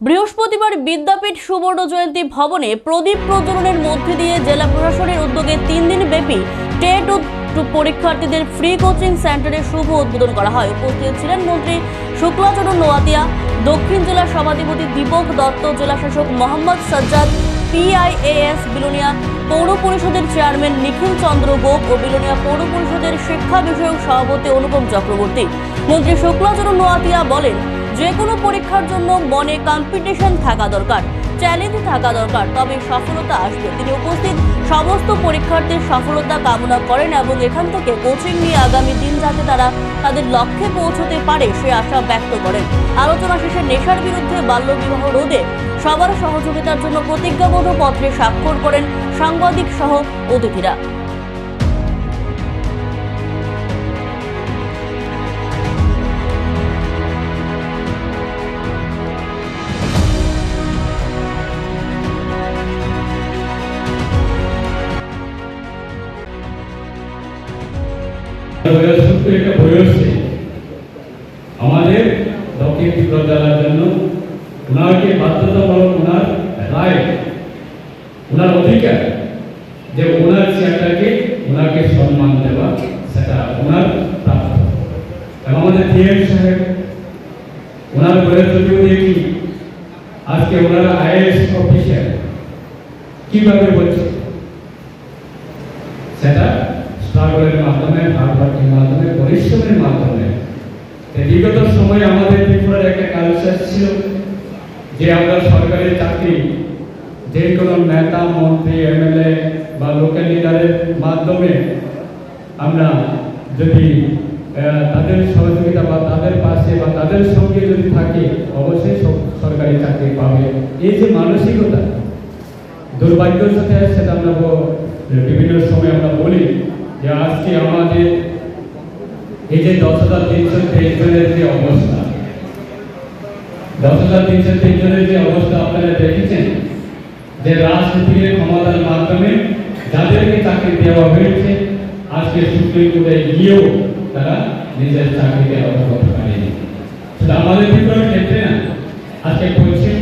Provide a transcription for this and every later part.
বৃহস্পতিবার বিদ্যাপীঠ সুবর্ণ জয়ন্তী ভবনে প্রদীপ প্রজ্বলনের মধ্যে দিয়ে জেলা প্রশাসনের উদ্যোগে তিন দিন ব্যাপী টেট পরীক্ষার্থীদের ফ্রি কোচিং সেন্টারের শুভ উদ্বোধন করা হয়। উপস্থিত ছিলেন মন্ত্রী শুক্লাচরণ নোয়াতিয়া, দক্ষিণ জেলা সভাধিপতি দীপক দত্ত, জেলা শাসক মোহাম্মদ সাজ্জাদ পিআইএএস বিলোনিয়া পৌর পরিষদের চেয়ারম্যান নিখিল চন্দ্র গোপ ও বিলোনিয়া পৌর পরিষদের শিক্ষা বিষয়ক সভাপতি অনুপম চক্রবর্তী। মন্ত্রী শুক্লাচরণ নোয়াতিয়া বলেন যে কোনো পরীক্ষার জন্য মনে কম্পিটিশন থাকা দরকার চ্যালেঞ্জ থাকা দরকার, তবে সফলতা আসবে। তিনি উপস্থিত, সমস্ত পরীক্ষার্থীর সফলতা কামনা করেন এবং এখান থেকে কোচিং নিয়ে আগামী দিন যাতে তারা তাদের লক্ষ্যে পৌঁছতে পারে, সে আশা ব্যক্ত করেন। আলোচনা শেষে নেশার বিরুদ্ধে বাল্যবিবাহ রোধে সবার সহযোগিতার জন্য প্রতিজ্ঞাবদ্ধ পত্রে স্বাক্ষর করেন সাংবাদিক সহ অতিথিরা। একটা আমাদের দক্ষিণ ত্রিপুরা জেলার জন্য ওনাকে বাধ্যতামূলক ওনার রায় ওনার অধিকার যে ওনার চেয়ারটাকে ওনাকে সম্মান দেওয়া, সেটা ওনার এবং আমাদের থিয়েট সাহেব ওনার বয়স যদিও দেখি, আজকে ওনারা আইএস অফিসার, কীভাবে বলছে সেটা স্ট্রাগলের মাধ্যমে হার্ডওয়ার্কের মাধ্যমে পরিশ্রমের মাধ্যমে তো বিগত সময়ে আমাদের ত্রিপুরার একটা কালচার ছিল যে আমরা সরকারি চাকরি, যে কোনো নেতা, মন্ত্রী, এমএলএ বা লোকাল লিডারের মাধ্যমে আমরা যদি তাদের সহযোগিতা বা তাদের পাশে বা তাদের সঙ্গে যদি থাকে, অবশ্যই সরকারি চাকরি পাবে। এই যে মানসিকতা, দুর্ভাগ্যের সাথে সেটা আমরা বিভিন্ন সময় আমরা বলি যে আজকে আমাদের এই যে দশ হাজার তিনশো তেইশ যে অবস্থা দশ হাজার তিনশো তেইশ যে অবস্থা আপনারা দেখেছেন? যে রাজনীতির ক্ষমতার মাধ্যমে যাদেরকে চাকরি দেওয়া হয়েছে, আজকে সুপ্রিম কোর্টে গিয়েও তারা নিজের চাকরিকে রক্ষা করতে পারেনি। শুধু আমাদের ত্রিপুরার ক্ষেত্রে না, আজকে পশ্চিম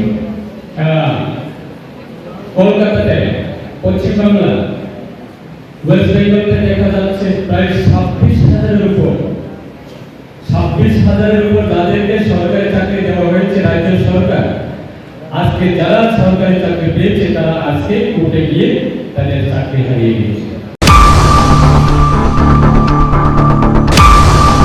কলকাতাতে পশ্চিমবাংলা ওয়েস্ট বেঙ্গলতে দেখা যাচ্ছে প্রায় ছাব্বিশ হাজারের উপর। ছাব্বিশ হাজারের উপর যাদেরকে সরকারি চাকরি দেওয়া হয়েছে রাজ্য সরকার। আজকে যারা সরকারি চাকরি পেয়েছে, তারা আজকে কোর্টে গিয়ে তাদের চাকরি হারিয়ে গিয়েছে